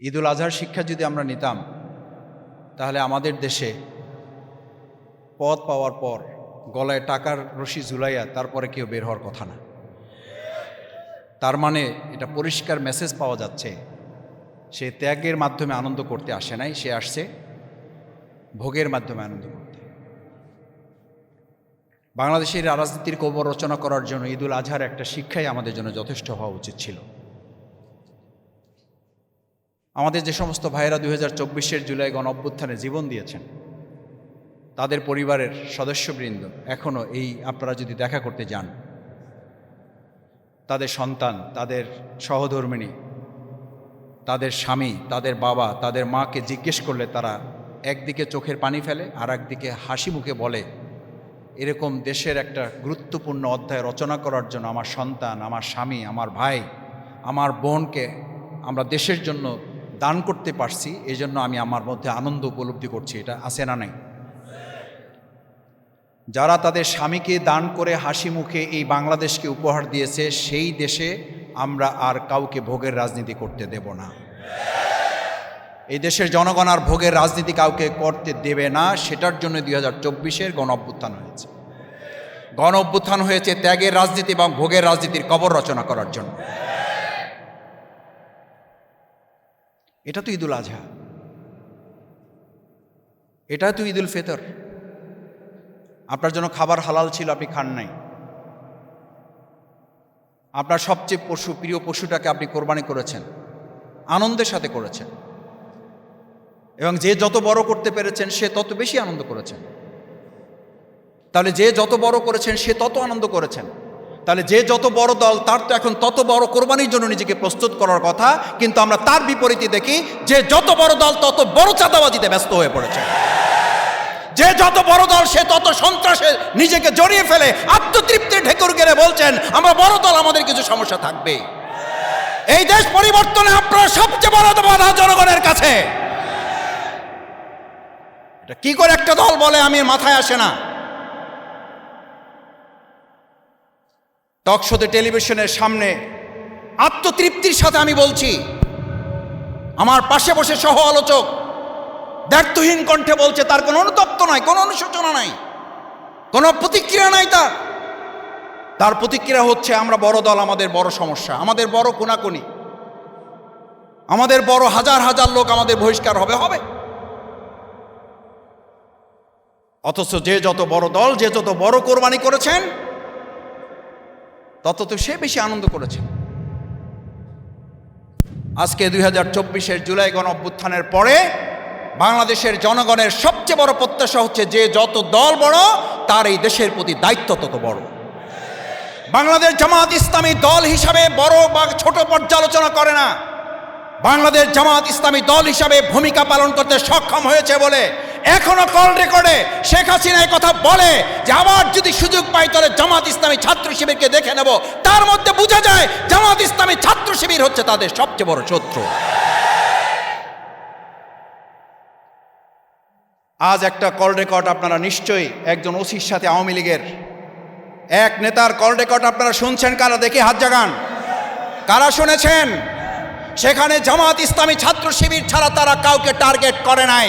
ঈদুল আজহার শিক্ষা যদি আমরা নিতাম, তাহলে আমাদের দেশে পদ পাওয়ার পর গলায় টাকার রশি ঝুলাইয়া তারপরে কেউ বের হওয়ার কথা না। তার মানে এটা পরিষ্কার মেসেজ পাওয়া যাচ্ছে, সে ত্যাগের মাধ্যমে আনন্দ করতে আসে নাই, সে আসছে ভোগের মাধ্যমে আনন্দ করতে। বাংলাদেশের রাজনীতির কবর রচনা করার জন্য ঈদুল আজহার একটা শিক্ষাই আমাদের জন্য যথেষ্ট হওয়া উচিত ছিল। আমাদের যে সমস্ত ভাইয়েরা দুই হাজার চব্বিশের জুলাই গণ অভ্যুত্থানে জীবন দিয়েছেন, তাদের পরিবারের সদস্যবৃন্দ এখনও এই আপনারা যদি দেখা করতে যান, তাদের সন্তান, তাদের সহধর্মিণী, তাদের স্বামী, তাদের বাবা, তাদের মাকে জিজ্ঞেস করলে তারা একদিকে চোখের পানি ফেলে আর একদিকে হাসি মুখে বলে, এরকম দেশের একটা গুরুত্বপূর্ণ অধ্যায় রচনা করার জন্য আমার সন্তান, আমার স্বামী, আমার ভাই, আমার বোনকে আমরা দেশের জন্য দান করতে পারছি এই জন্য আমি আমার মধ্যে আনন্দ উপলব্ধি করছি, এটা আছে না নাই? যারা তাদের স্বামীকে দান করে হাসি মুখে এই বাংলাদেশকে উপহার দিয়েছে, সেই দেশে আমরা আর কাউকে ভোগের রাজনীতি করতে দেব না। এই দেশের জনগণ আর ভোগের রাজনীতি কাউকে করতে দেবে না, সেটার জন্য দুই হাজার চব্বিশের গণ অভ্যুত্থান হয়েছে। গণ অভ্যুত্থান হয়েছে ত্যাগের রাজনীতি এবং ভোগের রাজনীতির কবর রচনা করার জন্য। এটা তো ঈদুল আজহা। এটা তো ঈদুল ফেতর। আপনার জন্য খাবার হালাল ছিল, আপনি খান নাই। আপনার সবচেয়ে পশু, প্রিয় পশুটাকে আপনি কোরবানি করেছেন। আনন্দের সাথে করেছেন। এবং যে যত বড় করতে পেরেছেন, সে তত বেশি আনন্দ করেছেন। তাহলে যে যত বড় করেছেন, সে তত আনন্দ করেছেন। তাহলে যে যত বড় দল, তার তো এখন তত বড় কোরবানির জন্য নিজেকে প্রস্তুত করার কথা, কিন্তু আমরা তার বিপরীতে দেখি, যে যত বড় দল, তত বড় চাঁদাবাজিতে ব্যস্ত হয়ে পড়েছে। যে যত বড় দল, সে তত সন্ত্রাসে নিজেকে জড়িয়ে ফেলে, আত্মতৃপ্তির ঢেকুর গেলে বলছেন, আমরা বড় দল, আমাদের কিছু সমস্যা থাকবে। এই দেশ পরিবর্তনে আপনারা সবচেয়ে বড় বাধা জনগণের কাছে। কি করে একটা দল বলে, আমি মাথায় আসে না। টকশোতে টেলিভিশনের সামনে আত্মতৃপ্তির সাথে আমি বলছি, আমার পাশে বসে সহ আলোচক দ্ব্যর্থহীন কণ্ঠে বলছে, তার কোনো অনুতপ্ত নাই, কোনো অনুশোচনা নাই, কোনো প্রতিক্রিয়া নাই তার। তার প্রতিক্রিয়া হচ্ছে, আমরা বড় দল, আমাদের বড় সমস্যা, আমাদের বড় কোনাকুনি, আমাদের বড় হাজার হাজার লোক আমাদের বহিষ্কার হবে হবে। অথচ যে যত বড় দল, যে যত বড় কোরবানি করেছেন তত তো সে বেশি আনন্দ করেছে। আজকে দুই হাজার চব্বিশের জুলাই গণ অভ্যুত্থানের পরে বাংলাদেশের জনগণের সবচেয়ে বড় প্রত্যাশা হচ্ছে যে যত দল বড়, তার এই দেশের প্রতি দায়িত্ব তত বড়। বাংলাদেশ জামাত ইসলামী দল হিসাবে বড় বা ছোট পর্যালোচনা করে না। বাংলাদেশ জামাত ইসলামী দল হিসাবে ভূমিকা পালন করতে সক্ষম হয়েছে বলে এখনও কল রেকর্ডে শেখ হাসিনা কথা বলে যে আবার যদি সুযোগ পাই তাহলে জামাত ইসলামী ছাত্র শিবিরকে দেখে নেব। তার মধ্যে বোঝা যায় জামাত ইসলামী ছাত্র শিবির হচ্ছে তাদের সবচেয়ে বড় শত্রু। আজ একটা কল রেকর্ড আপনারা নিশ্চয়ই একজন ওসির সাথে আওয়ামী লীগের। এক নেতার কল রেকর্ড আপনারা শুনছেন কারা? দেখে হাত জাগান। কারা শুনেছেন? সেখানে জামাত ইসলামী ছাত্র শিবির ছাড়া তারা কাউকে টার্গেট করে নাই।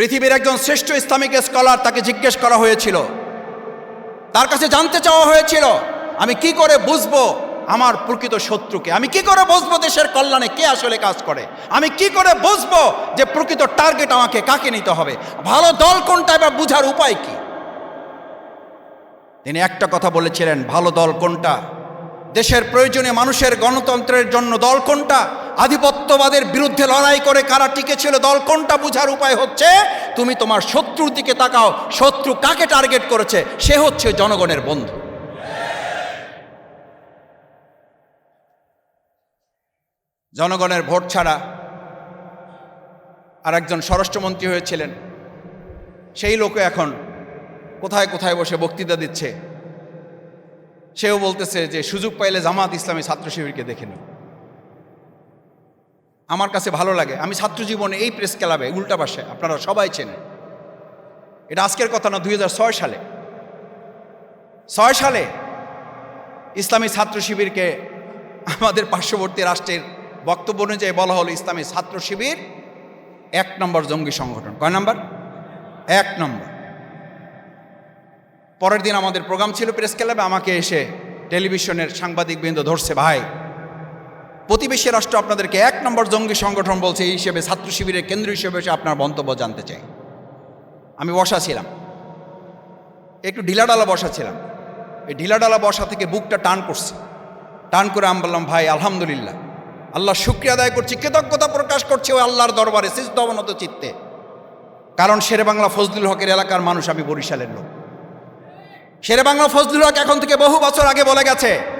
পৃথিবীর একজন শ্রেষ্ঠ ইসলামিক স্কলার তাকে জিজ্ঞেস করা হয়েছিল। তার কাছে জানতে চাওয়া হয়েছিল, আমি কি করে বুঝব আমার প্রকৃত শত্রুকে? আমি কি করে বুঝব দেশের কল্যাণে কে আসলে কাজ করে? আমি কি করে বুঝব যে প্রকৃত টার্গেট আমাকে কাকে নিতে হবে? ভালো দল কোনটা এবার বুঝার উপায় কি? তিনি একটা কথা বলেছিলেন, ভালো দল কোনটা? দেশের প্রয়োজনে মানুষের গণতন্ত্রের জন্য দল কোনটা? আধিপত্যবাদের বিরুদ্ধে লড়াই করে কারা টিকেছিল দল কোনটা বুঝার উপায় হচ্ছে? তুমি তোমার শত্রুর দিকে তাকাও। শত্রু কাকে টার্গেট করেছে? সে হচ্ছে জনগণের বন্ধু। জনগণের ভোট ছাড়া আর একজন স্বরাষ্ট্রমন্ত্রী হয়েছিলেন। সেই লোকে এখন কোথায় কোথায় বসে বক্তৃতা দিচ্ছে? সেও বলতেছে যে, সুযোগ পাইলে জামাত ইসলামী ছাত্র শিবিরকে দেখে নিই আমার কাছে ভালো লাগে। আমি ছাত্র জীবনে এই প্রেস ক্লাবে উল্টা পাশে, আপনারা সবাই চেনেন। এটা আজকের কথা না দু হাজার ছয় সালে। ছয় সালে ইসলামী ছাত্র শিবিরকে আমাদের পার্শ্ববর্তী রাষ্ট্রের বক্তব্য অনুযায়ী বলা হলো ইসলামী ছাত্র শিবির এক নম্বর জঙ্গি সংগঠন। কয় নম্বর? এক নম্বর। পরের দিন আমাদের প্রোগ্রাম ছিল প্রেস ক্লাবে, আমাকে এসে টেলিভিশনের সাংবাদিকবৃন্দ ধরছে, ভাই প্রতিবেশী রাষ্ট্র আপনাদেরকে এক নম্বর জঙ্গি সংগঠন বলছে, এই হিসেবে ছাত্র শিবিরের কেন্দ্র হিসেবে আপনার মন্তব্য জানতে চাই। আমি বসা ছিলাম। একটু ঢিলাডালা বসা ছিলাম। এই ঢিলাডালা বসা থেকে বুকটা টান করছে। টান করে আমি বললাম, ভাই, আলহামদুলিল্লাহ। আল্লাহ শুক্রিয়া আদায় করছি, কৃতজ্ঞতা প্রকাশ করছে ওই আল্লাহর দরবারে সিদ্ধ অবনত চিত্তে। কারণ শেরে বাংলা ফজলুল হকের এলাকার মানুষ আমি বরিশালের লোক। শেরে বাংলা ফজলুল হক এখন থেকে বহু বছর আগে বলে গেছে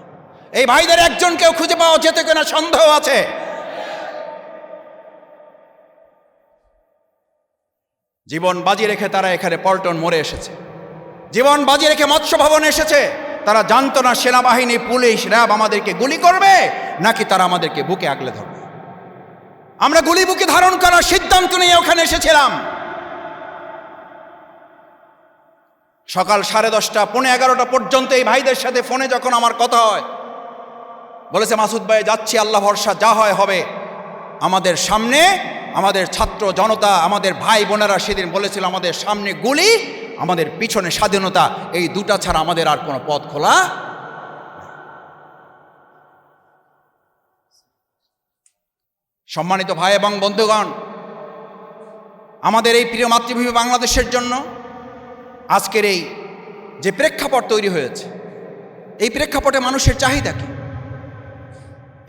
এই ভাইদের একজনকেও খুঁজে পাওয়া যেত কিনা সন্দেহ আছে। জীবন বাজি রেখে তারা এখানে পল্টন মরে এসেছে। জীবন বাজি রেখে মৎস্য ভবনে এসেছে। তারা জানতো না সেনাবাহিনী, পুলিশ, র্যাব আমাদেরকে গুলি করবে, নাকি তারা আমাদেরকে বুকে আগলে ধরবে। আমরা গুলি বুকে ধারণ করার সিদ্ধান্ত নিয়ে ওখানে এসেছিলাম। সকাল সাড়ে দশটা, পৌনে এগারোটা পর্যন্ত এই ভাইদের সাথে ফোনে যখন আমার কথা হয় বলেছে, মাসুদ ভাই, যাচ্ছি, আল্লাহ ভরসা, যা হয় হবে। আমাদের সামনে, আমাদের ছাত্র জনতা, আমাদের ভাই বোনেরা সেদিন বলেছিল, আমাদের সামনে গুলি, আমাদের পিছনে স্বাধীনতা, এই দুটা ছাড়া আমাদের আর কোনো পথ খোলা সম্মানিত ভাই এবং বন্ধুগণ, আমাদের এই প্রিয় মাতৃভূমি বাংলাদেশের জন্য আজকের এই যে প্রেক্ষাপট তৈরি হয়েছে, এই প্রেক্ষাপটে মানুষের চাহিদা কি?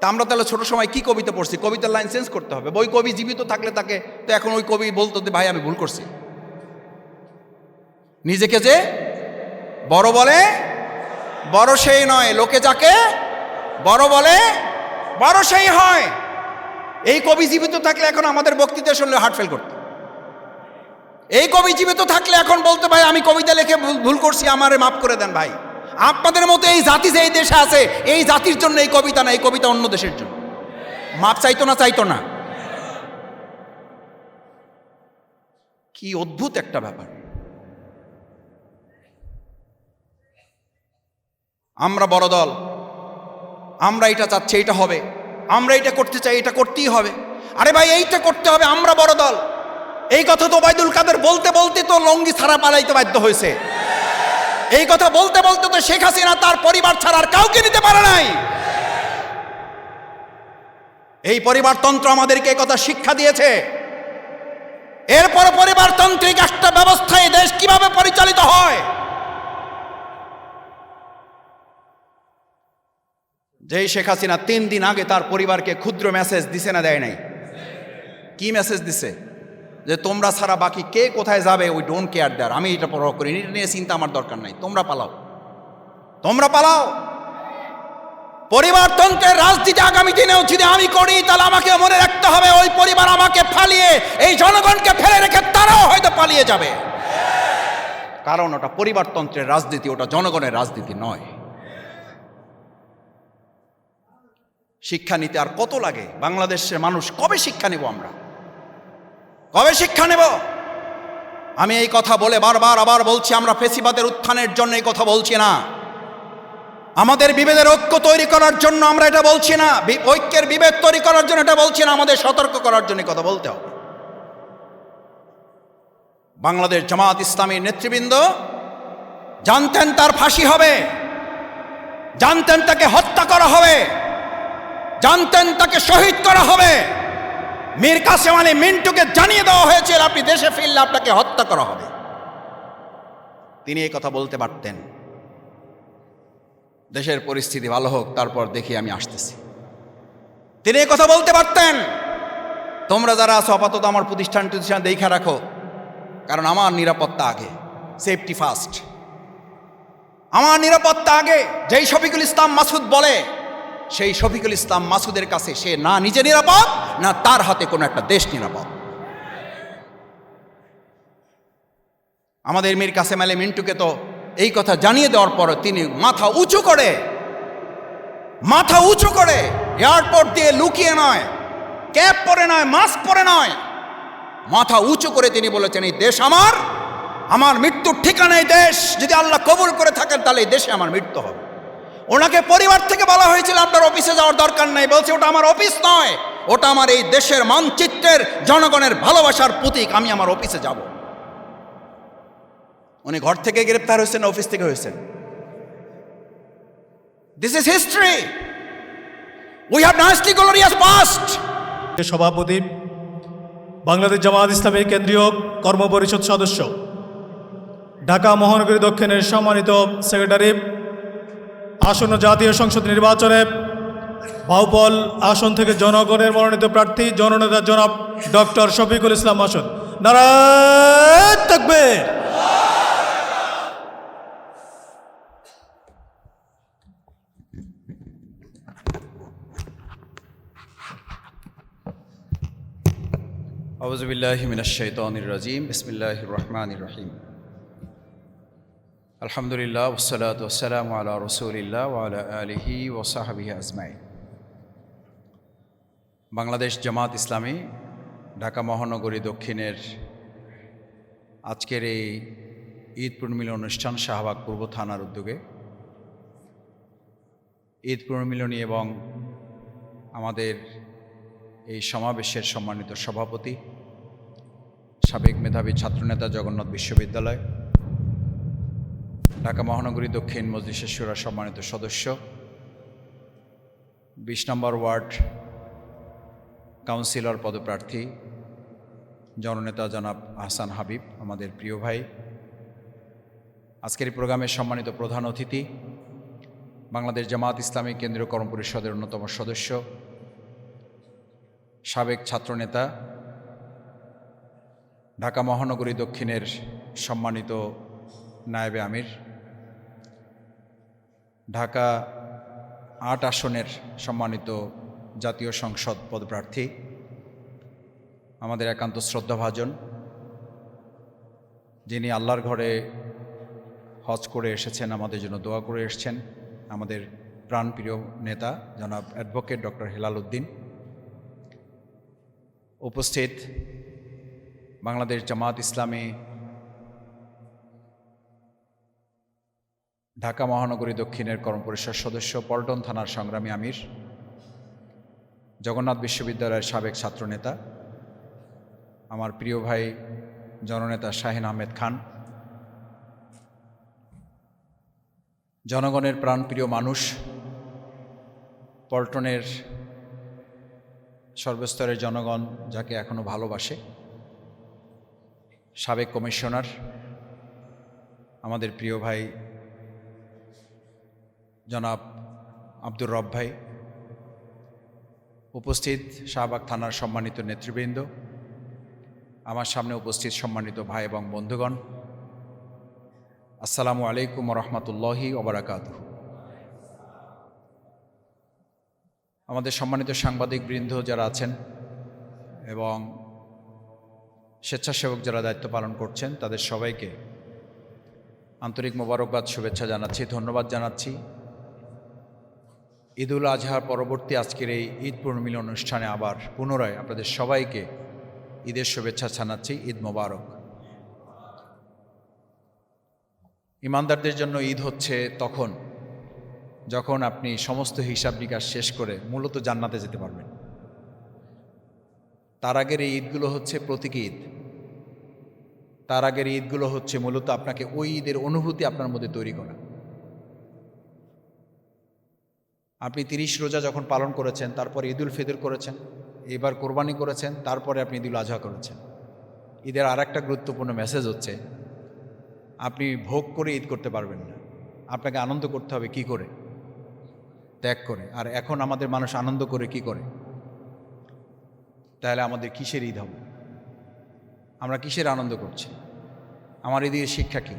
তা আমরা তাহলে ছোটো সময় কি কবিতা পড়ছি? কবিতার লাইন চেঞ্জ করতে হবে। ওই কবি জীবিত থাকলে তাকে, তো এখন ওই কবি বলতো যে, ভাই, আমি ভুল করছি। নিজেকে যে বড় বলে, বড় সেই নয়। লোকে যাকে বড় বলে, বড় সেই হয়। এই কবি জীবিত থাকলে এখন আমাদের বক্তৃতা শুনলে হার্ট ফেল করতো। এই কবি জীবিত থাকলে এখন বলতে, ভাই, আমি কবিতা লিখে ভুল- ভুল করছি, আমারে মাফ করে দেন, ভাই। আপনাদের মতো এই জাতি যে এই দেশে আছে, এই জাতির জন্য এই কবিতা না, এই কবিতা অন্য দেশের জন্য। মাপ চাইতো না চাইতো না। কি অদ্ভুত একটা ব্যাপার। আমরা বড় দল, আমরা এটা চাচ্ছি, এটা হবে। আমরা এটা করতে চাই, এটা করতেই হবে। আরে ভাই, এইটা করতে হবে, আমরা বড় দল। এই কথা তো ওবায়দুল কাদের বলতে বলতে তো লঙ্গি ছাড়া পালাইতে বাধ্য হয়েছে। এই কথা বলতে বলতে তো শেখ হাসিনা তার পরিবার ছাড়া আর কাউকে নিতে পারে নাই। এই পরিবারতন্ত্র আমাদেরকে কথা শিক্ষা দিয়েছে। এরপর পরিবারতান্ত্রিক একটা ব্যবস্থায় দেশ কীভাবে পরিচালিত হয়? যেই শেখ হাসিনা তিন দিন আগে তার পরিবারকে ক্ষুদ্র মেসেজ দিছে না দেয় নাই? কি মেসেজ দিছে? যে তোমরা ছাড়া বাকি কে কোথায় যাবে ওই ডোন্ট কেয়ার দেয়ার আমি এটা পরোয়া করি এটা নিয়ে চিন্তা আমার দরকার নাই। তোমরা পালাও। তোমরা পালাও। পরিবারতন্ত্রের রাজনীতি আগামী দিনেও যদি আমি করি, তাহলে আমাকে মনে রাখতে হবে ওই পরিবার আমাকে ফালিয়ে, এই জনগণকে ফেলে রেখে তারাও হয়তো পালিয়ে যাবে। কারণ ওটা পরিবারতন্ত্রের রাজনীতি, ওটা জনগণের রাজনীতি নয়। শিক্ষা নিতে আর কত লাগে? বাংলাদেশের মানুষ কবে শিক্ষা নেব আমরা? কবে শিক্ষা নেব? আমি এই কথা বলে বারবার আবার বলছি, আমরা ফেসিবাদের উত্থানের জন্য এই কথা বলছি না। আমাদের বিভেদের ঐক্য তৈরি করার জন্য আমরা এটা বলছি না। ঐক্যের বিভেদ তৈরি করার জন্য এটা বলছি না। আমাদের সতর্ক করার জন্য কথা বলতে হবে। বাংলাদেশ জামাত ইসলামীর নেতৃবৃন্দ, জানতেন তার ফাঁসি হবে। জানতেন তাকে হত্যা করা হবে। জানতেন তাকে শহীদ করা হবে। মীর কাসেম আলী মিন্টুকে জানিয়ে দেওয়া হয়েছিল আপনি দেশে ফিরলে আপনাকে হত্যা করা হবে। তিনি এই কথা বলতে পারতেন। দেশের পরিস্থিতি ভালো হোক, তারপর দেখি আমি আসতেছি। তিনি এই কথা বলতে পারতেন, তোমরা যারা আছো, আপাতত আমার প্রতিষ্ঠান প্রতিষ্ঠান দেখে রাখো, কারণ আমার নিরাপত্তা আগে সেফটি ফার্স্ট আমার নিরাপত্তা আগে, যেই শফিকুল ইসলাম মাসুদ বলে, সেই শফিকুল ইসলাম মাসুদের কাছে সে না নিজে নিরাপদ না তার হাতে কোনো একটা দেশ নিরাপদ। আমাদের মীর কাসেম আলী মিন্টুকে তো এই কথা জানিয়ে দেওয়ার পর তিনি মাথা উঁচু করে, মাথা উঁচু করে, এয়ারপোর্ট দিয়ে লুকিয়ে নয় ক্যাপ পরে নয়, মাস্ক পরে নয়, মাথা উঁচু করে তিনি বলেছেন, এই দেশ আমার আমার মৃত্যুর ঠিকানা এই দেশ। যদি আল্লাহ কবুল করে থাকেন, তাহলে এই দেশে আমার মৃত্যু হবে। ওনাকে পরিবার থেকে বলা হয়েছিল, আপনার অফিসে যাওয়ার দরকার নেই। বলছে, ওটা আমার অফিস নয়। ওটা আমার এই দেশের মানচিত্রের জনগণের ভালোবাসার প্রতীক, আমি আমার অফিসে যাব। উনি ঘর থেকে গ্রেপ্তার হয়েছেন, অফিস থেকে হয়েছেন। This is history we have nicely glorious past সভাপতি, বাংলাদেশ জামাত ইসলামের কেন্দ্রীয় কর্মপরিষদ সদস্য, ঢাকা মহানগরী দক্ষিণের সম্মানিত সেক্রেটারি, আসন্ন জাতীয় সংসদ নির্বাচনে বাউপল আসন থেকে জনগণের মনোনীত প্রার্থী, জননেতা জনাব ডক্টর শফিকুল ইসলাম মাসুদ নারায়ণ থাকবে। আউজবিল্লাহ রহিম। আলহামদুলিল্লাহ ওসালাত ওসালাম আলা রসুলিল্লাহ ওয়ালা আলিহি ওসাহাবি আজমাই বাংলাদেশ জামাত ইসলামী, ঢাকা মহানগরী দক্ষিণের আজকের এই ঈদ পূর্ণমিলন অনুষ্ঠান শাহবাগ পূর্ব থানার উদ্যোগে। ঈদ পূর্ণমিলনী এবং আমাদের এই সমাবেশের সম্মানিত সভাপতি, সাবেক মেধাবী ছাত্রনেতা জগন্নাথ বিশ্ববিদ্যালয়, ঢাকা মহানগরী দক্ষিণ মজলিসের সুরা সম্মানিত সদস্য, বিশ নম্বর ওয়ার্ড কাউন্সিলর পদপ্রার্থী, জননেতা জনাব আহসান হাবিব, আমাদের প্রিয় ভাই। আজকের এই প্রোগ্রামের সম্মানিত প্রধান অতিথি, বাংলাদেশ জামাত ইসলামী কেন্দ্রীয় কর্ম পরিষদের অন্যতম সদস্য, সাবেক ছাত্রনেতা, ঢাকা মহানগরী দক্ষিণের সম্মানিত নায়েবে আমির, ঢাকা আট আসনের সম্মানিত জাতীয় সংসদ পদপ্রার্থী, আমাদের একান্ত শ্রদ্ধাভাজন, যিনি আল্লাহর ঘরে হজ করে এসেছেন, আমাদের জন্য দোয়া করে এসেছেন, আমাদের প্রাণপ্রিয় নেতা জনাব অ্যাডভোকেট ডক্টর হেলাল উদ্দিন। উপস্থিত বাংলাদেশ জামাত ইসলামী ঢাকা মহানগরী দক্ষিণের কর্মপরিষদ সদস্য, পল্টন থানার সংগ্রামী আমির। জগন্নাথ বিশ্ববিদ্যালয়ের সাবেক ছাত্রনেতা, আমার প্রিয় ভাই জননেতা শাহিন আহমেদ খান, জনগণের প্রাণপ্রিয় মানুষ, পল্টনের সর্বস্তরের জনগণ যাকে এখনও ভালোবাসে, সাবেক কমিশনার, আমাদের প্রিয় ভাই জনাব আব্দুর রব ভাই উপস্থিত শাহবাগ থানার সম্মানিত নেতৃবৃন্দ, আমার সামনে উপস্থিত সম্মানিত ভাই এবং বন্ধুগণ, আসসালামু আলাইকুম রহমতুল্লাহি ওবরাকাত আমাদের সম্মানিত সাংবাদিক বৃন্দ যারা আছেন এবং স্বেচ্ছাসেবক যারা দায়িত্ব পালন করছেন, তাদের সবাইকে আন্তরিক মোবারকবাদ, শুভেচ্ছা জানাচ্ছি, ধন্যবাদ জানাচ্ছি। ঈদুল আজহার পরবর্তী আজকের এই ঈদ পূর্ণমিলন অনুষ্ঠানে আবার পুনরায় আপনাদের সবাইকে ঈদের শুভেচ্ছা জানাচ্ছি, ঈদ মোবারক। ইমানদারদের জন্য ঈদ হচ্ছে তখন, যখন আপনি সমস্ত হিসাব নিকাশ শেষ করে মূলত জান্নাতে যেতে পারবেন। তার আগের এই ঈদগুলো হচ্ছে প্রতীকী ঈদ। তার আগের ঈদগুলো হচ্ছে মূলত আপনাকে ওই ঈদের অনুভূতি আপনার মধ্যে তৈরি করা। আপনি তিরিশ রোজা যখন পালন করেছেন, তারপর ঈদুল ফিতর করেছেন, এবার কোরবানি করেছেন, তারপরে আপনি ঈদুল আজহা করেছেন। ঈদের আর একটা গুরুত্বপূর্ণ মেসেজ হচ্ছে, আপনি ভোগ করে ঈদ করতে পারবেন না। আপনাকে আনন্দ করতে হবে কি করে? ত্যাগ করে। আর এখন আমাদের মানুষ আনন্দ করে কি করে? তাহলে আমাদের কিসের ঈদ হবে? আমরা কিসের আনন্দ করছি? আমার ঈদের শিক্ষা কী?